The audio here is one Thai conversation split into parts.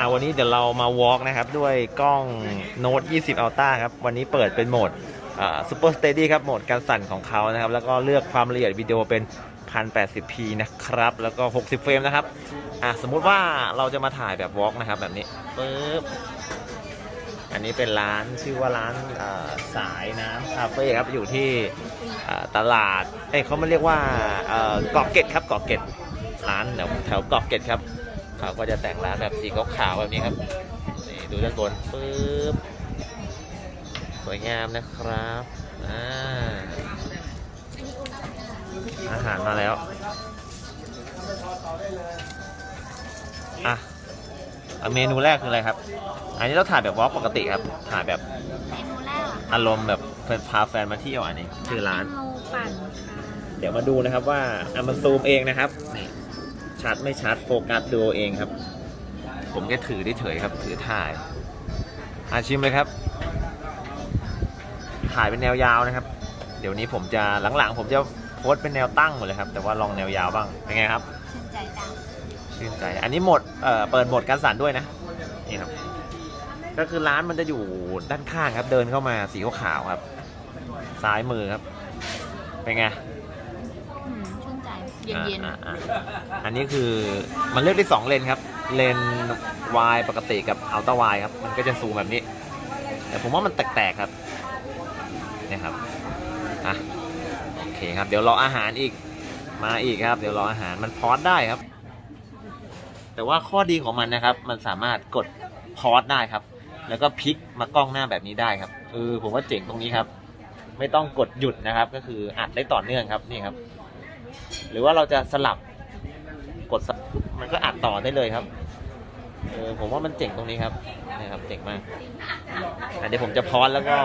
อ่าวันนี้เดี๋ยวเรามาวอล์กนะครับ ด้วยกล้อง Note 20 Ultra ครับ วันนี้เปิดเป็นโหมดอ่า Super Steady ครับโหมดการสั่นของเขานะครับ แล้วก็เลือกความละเอียดวิดีโอเป็น 1080p นะครับ แล้วก็ 60 เฟรมนะครับอะสมมุติว่าเราจะมาถ่ายแบบวอล์กนะครับ แบบนี้ปึ๊บอันนี้เป็นร้านชื่อว่าร้านาสายน้ำคาเฟ่ครับอยู่ที่ตลาดเอ้ยเขามาเรียกว่าเกาะเกร็ดครับเกาะเกร็ดร้านแถวแถวเกาะเกร็ดครับ เขาก็จะแต่งร้านแบบสีขาวๆแบบนี้ครับนี่ดูด้านบนปึ๊บสวยงามนะครับอ่าอาหารมาแล้วอะอะเมนูแรกคืออะไรครับ อันนี้เราถ่ายแบบวอล์กปกติครับ ถ่ายแบบเมนูแรกเหรออารมณ์แบบพาแฟนมาเที่ยวอันนี้ชื่อร้านเมนูปั่นค่ะเดี๋ยวมาดูนะครับว่าอะมันซูมเองนะครับนี่ ชัดไม่ชัดโฟกัสดูเอาเองครับ ผมแค่ถือได้เฉยครับ ถือถ่ายอาชิมเลยครับ ถ่ายเป็นแนวยาวนะครับ เดี๋ยวนี้ผมจะหลังๆ ผมจะโพสต์เป็นแนวตั้งหมดเลยครับ แต่ว่าลองแนวยาวบ้างเป็นไงครับ ชื่นใจจังชื่นใจ อันนี้โหมดเอ่อเปิดโหมดการสั่นด้วยนะนี่ครับ ก็คือร้านมันจะอยู่ด้านข้างครับ เดินเข้ามาสีขาวๆครับ ซ้ายมือครับ เป็นไงอืมชื่นใจ เย็นอ่าอ่าอ่าอันนี้คือมันเลือกได้สองเลนครับ เลนวายปกติกับอัลต้าวายครับ มันก็จะซูมแบบนี้ แต่ผมว่ามันแตกๆครับเนี่ยครับอะโอเคครับ เดี๋ยวรออาหารอีกมาอีกครับ เดี๋ยวรออาหารมันพอสได้ครับ แต่ว่าข้อดีของมันนะครับ มันสามารถกดพอสได้ครับ แล้วก็พลิกมากล้องหน้าแบบนี้ได้ครับเออผมว่าเจ๋งตรงนี้ครับ ไม่ต้องกดหยุดนะครับ ก็คืออัดได้ต่อเนื่องครับนี่ครับ หรือว่าเราจะสลับกดมันก็อัดต่อได้เลยครับเออผมว่ามันเจ๋งตรงนี้ครับนะครับเจ๋งมากอะเดี๋ยวผมจะพอสแล้วก็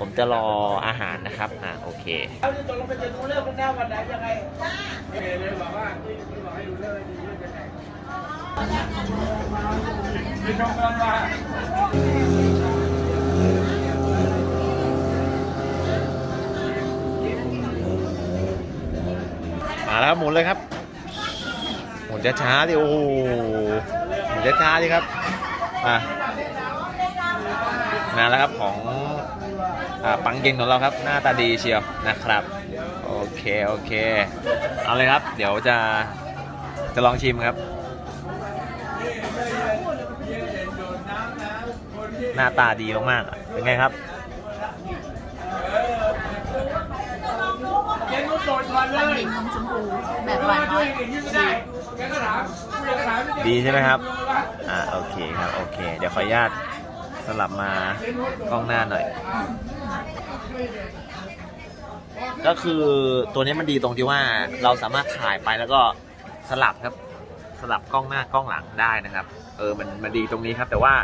ผมจะรออาหารนะครับอ่าโอเคเอาตกลงไปจะดูเรื่องมันหน้าวันไหนยังไงเลยบอกว่าบอกให้ดูเรื่องดีเรื่องไหน แล้วครับหมุนเลยครับ หมุนช้าๆดิโอ้โหหมุนช้าๆดิครับอะมาแล้วครับของอ่าปังเก่งของเราครับ หน้าตาดีเชียวนะครับ โอเค โอเค เอาเลยครับ เดี๋ยวจะจะลองชิมครับ หน้าตาดีมากๆเป็นไงครับ เย็น นู้นโดนก่อนเลปั่นยดินนมชมพูแบบหวานน้อยยิ้มไม่ได้แกก็ถามแกก็ถามดีใช่ไหมครับ อ่าโอเคครับ โอเค เดี๋ยวขออนุญาตสลับมากล้องหน้าหน่อย ก็คือตัวนี้มันดีตรงที่ว่าเราสามารถถ่ายไปแล้วก็สลับครับ สลับกล้องหน้ากล้องหลังได้นะครับ เออมันมันดีตรงนี้ครับ แต่ว่า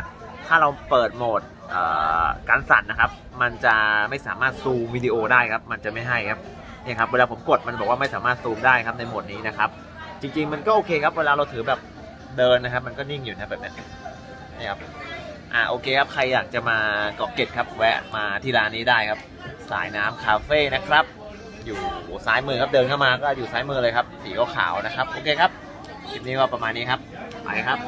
ถ้าเราเปิดโหมดเอ่อการสั่นนะครับ มันจะไม่สามารถซูมวิดีโอได้ครับ มันจะไม่ให้ครับ เนี่ยครับเวลาผมกดมันบอกว่าไม่สามารถซูมได้ครับในโหมดนี้นะครับ จริง ๆ มันก็โอเคครับเวลาเราถือแบบเดินนะครับ มันก็นิ่งอยู่นะแบบนี้นี่ครับอ่าโอเคครับใครอยากจะมาเกาะเกร็ดครับแวะมาที่ร้านนี้ได้ครับ สายน้ำคาเฟ่นะครับ อยู่ซ้ายมือครับเดินเข้ามาก็อยู่ซ้ายมือเลยครับสีขาวๆนะครับโอเคครับคลิปนี้ก็ประมาณนี้ครับไปครับ